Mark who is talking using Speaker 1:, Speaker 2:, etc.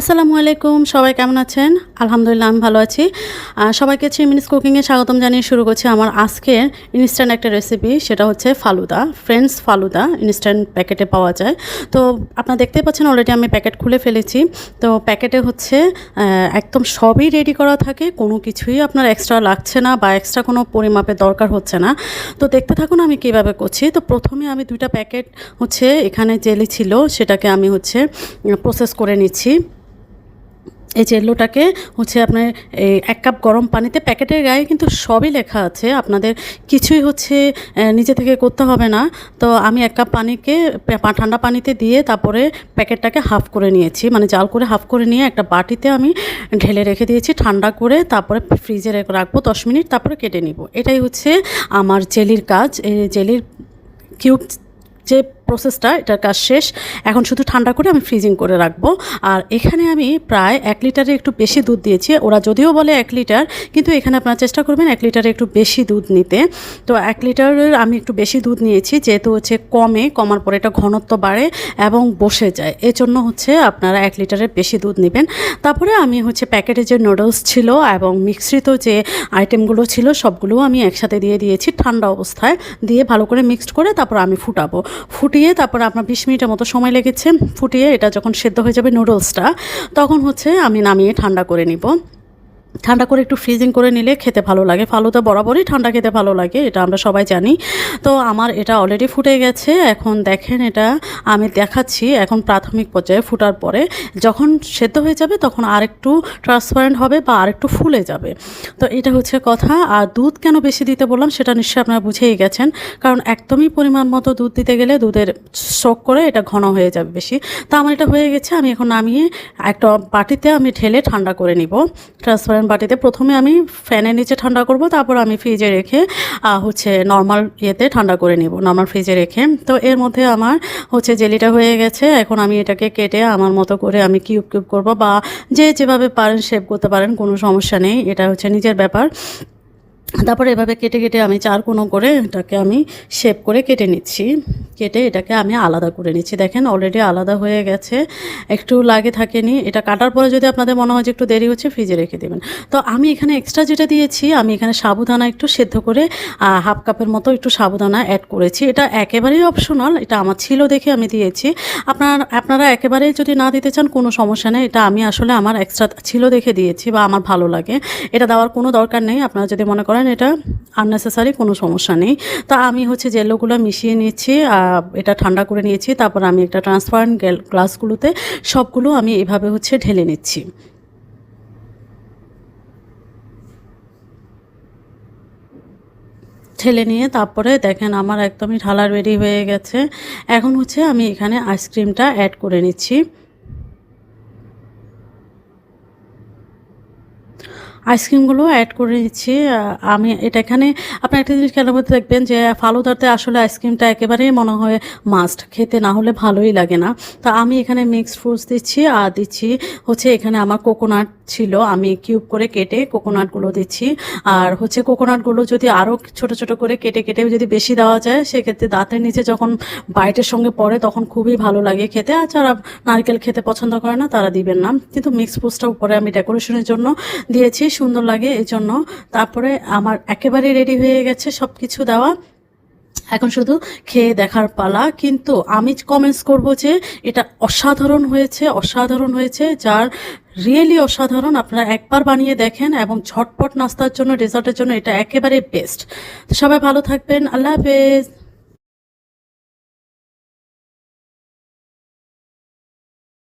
Speaker 1: আসসালামু আলাইকুম, সবাই কেমন আছেন? আলহামদুলিল্লাহ, আমি ভালো আছি। সবাইকে থ্রি মিনিটস কুকিংয়ে স্বাগতম জানিয়ে শুরু করছি আমার আজকের ইনস্ট্যান্ট একটা রেসিপি সেটা হচ্ছে ফালুদা ফ্রেন্ডস ফালুদা ইনস্ট্যান্ট প্যাকেটে পাওয়া যায়। তো আপনারা দেখতেই পাচ্ছেন অলরেডি আমি প্যাকেট খুলে ফেলেছি। তো প্যাকেটে হচ্ছে একদম সবই রেডি করা থাকে, কোনো কিছুই আপনার এক্সট্রা লাগছে না বা এক্সট্রা কোনো পরিমাপের দরকার হচ্ছে না। তো দেখতে থাকুন আমি কীভাবে করছি। তো প্রথমে আমি দুইটা প্যাকেট হচ্ছে এখানে জেলি ছিল, সেটাকে আমি হচ্ছে প্রসেস করে নিচ্ছি। এই জেল্লোটাকে হচ্ছে আপনার এক কাপ গরম পানিতে প্যাকেটের গায়ে কিন্তু সবই লেখা আছে। আপনাদের কিছুই হচ্ছে নিজে থেকে করতে হবে না। তো আমি এক কাপ পানিকে ঠান্ডা পানিতে দিয়ে তারপরে প্যাকেটটাকে হাফ করে নিয়েছি। মানে জাল করে হাফ করে নিয়ে একটা বাটিতে আমি ঢেলে রেখে দিয়েছি। ঠান্ডা করে তারপরে ফ্রিজে রেখে রাখব, দশ মিনিট তারপরে কেটে নিব। এটাই হচ্ছে আমার জেলির কাজ। এই জেলির কিউব যে প্রসেসটা এটার কাজ শেষ। এখন শুধু ঠান্ডা করে আমি ফ্রিজিং করে রাখব। আর এখানে আমি প্রায় এক লিটারে একটু বেশি দুধ দিয়েছি। ওরা যদিও বলে এক লিটার, কিন্তু এখানে আপনারা চেষ্টা করবেন এক লিটারে একটু বেশি দুধ নিতে। তো এক লিটারের আমি একটু বেশি দুধ নিয়েছি, যেহেতু হচ্ছে কমে, কমার পরে এটা ঘনত্ব বাড়ে এবং বসে যায়। এই জন্য হচ্ছে আপনারা এক লিটারের বেশি দুধ নেবেন। তারপরে আমি হচ্ছে প্যাকেটে যে নুডলস ছিল এবং মিশ্রিত যে আইটেমগুলো ছিল সবগুলো আমি একসাথে দিয়ে দিয়েছি ঠান্ডা অবস্থায়। দিয়ে ভালো করে মিক্সড করে তারপর আমি ফুটাবো। ফুটিয়ে তারপর আপনার বিশ মিনিটের মতো সময় লেগেছে ফুটিয়ে, এটা যখন সেদ্ধ হয়ে যাবে নুডলসটা, তখন হচ্ছে আমি নামিয়ে ঠান্ডা করে নিব। ঠান্ডা করে একটু ফ্রিজিং করে নিলে খেতে ভালো লাগে। ফালুদা বরাবরই ঠান্ডা খেতে ভালো লাগে, এটা আমরা সবাই জানি। তো আমার এটা অলরেডি ফুটে গেছে, এখন দেখেন এটা আমি দেখাচ্ছি এখন প্রাথমিক পর্যায়ে ফুটার পরে। যখন সেদ্ধ হয়ে যাবে তখন আরেকটু ট্রান্সপারেন্ট হবে বা আরেকটু ফুলে যাবে। তো এটা হচ্ছে কথা, আর দুধ কেন বেশি দিতে বললাম সেটা নিশ্চয়ই আপনারা বুঝেই গেছেন। কারণ একদমই পরিমাণ মতো দুধ দিতে গেলে দুধের শোক করে এটা ঘন হয়ে যাবে বেশি। তা আমার এটা হয়ে গেছে, আমি এখন নামিয়ে একটা বাটিতে আমি ঢেলে ঠান্ডা করে নিব। ট্রান্সপারেন্ট বাটিতে প্রথমে আমি ফ্যানের নিচে ঠান্ডা করব, তারপর আমি ফ্রিজে রেখে হচ্ছে নর্মাল ইয়েতে ঠান্ডা করে নেব নর্মাল ফ্রিজে রেখে। তো এর মধ্যে আমার হচ্ছে জেলিটা হয়ে গেছে, এখন আমি এটাকে কেটে আমার মতো করে আমি কিউব কিউব করব বা যে যেভাবে পারেন শেপ করতে পারেন, কোনো সমস্যা নেই, এটা হচ্ছে নিজের ব্যাপার। তারপরে এভাবে কেটে কেটে আমি চার কোনো করে এটাকে আমি শেপ করে কেটে নিচ্ছি। কেটে এটাকে আমি আলাদা করে নিচ্ছি। দেখেন অলরেডি আলাদা হয়ে গেছে। একটু লাগে থাকেনি। এটা কাটার পরে যদি আপনাদের মনে হয় যে একটু দেরি হচ্ছে ফ্রিজে রেখে দেবেন। তো আমি এখানে এক্সট্রা যেটা দিয়েছি আমি এখানে সাবুদানা একটু সেদ্ধ করে হাফ কাপের মতো একটু সাবুদানা অ্যাড করেছি। এটা একেবারেই অপশনাল এটা আমার ছিল দেখে আমি দিয়েছি। আপনার আপনারা একেবারেই যদি না দিতে চান কোনো সমস্যা নেই। এটা আমি আসলে আমার এক্সট্রা ছিল দেখে দিয়েছি বা আমার ভালো লাগে। এটা দেওয়ার কোনো দরকার নেই। আপনারা যদি মনে করেন এটা আননেসেসারি কোনো সমস্যা নেই। তা আমি হচ্ছে জেলোগুলো মিশিয়ে নিচ্ছি আহ, এটা ঠান্ডা করে নিয়েছি, তারপর আমি একটা ট্রান্সপারেন্ট গ্লাসগুলোতে সবগুলো আমি এভাবে হচ্ছে ঢেলে নিচ্ছি। ঠেলে নিয়ে তারপরে দেখেন আমার একদমই ঢালা রেডি হয়ে গেছে। এখন হচ্ছে আমি এখানে আইসক্রিমটা অ্যাড করে নিচ্ছি। আইসক্রিমগুলো অ্যাড করে নিচ্ছি। আমি এটা এখানে আপনি একটা জিনিস খেয়াল মধ্যে দেখবেন যে, ফালুদাতে আসলে আইসক্রিমটা একেবারেই মনে হয় মাস্ট খেতে, না হলে ভালোই লাগে না। তো আমি এখানে মিক্সড ফ্রুটস দিচ্ছি, আর দিচ্ছি হচ্ছে এখানে আমার কোকোনাট ছিল। আমি কিউব করে কেটে কোকোনাটগুলো দিচ্ছি। আর হচ্ছে কোকোনাটগুলো যদি আরও ছোট ছোট করে কেটে কেটে যদি বেশি দেওয়া যায়, সেক্ষেত্রে দাঁতের নিচে যখন বাইটের সঙ্গে পড়ে, তখন খুবই ভালো লাগে খেতে। আর যারা নারকেল খেতে পছন্দ করে না, তারা দিবেন না। কিন্তু মিক্স ফ্রুটসটা উপরে আমি ডেকোরেশনের জন্য দিয়েছি। সুন্দর লাগে এই জন্য তারপরে আমার একেবারে রেডি হয়ে গেছে সব কিছু দেওয়া। এখন শুধু খেয়ে দেখার পালা। কিন্তু আমি কমেন্টস করব যে এটা অসাধারণ হয়েছে অসাধারণ হয়েছে, যার রিয়েলি অসাধারণ আপনারা একবার বানিয়ে দেখেন এবং ঝটপট নাস্তার জন্য ডেজার্টের জন্য এটা একেবারে বেস্ট সবাই ভালো থাকবেন। আল্লাহ হাফেজ।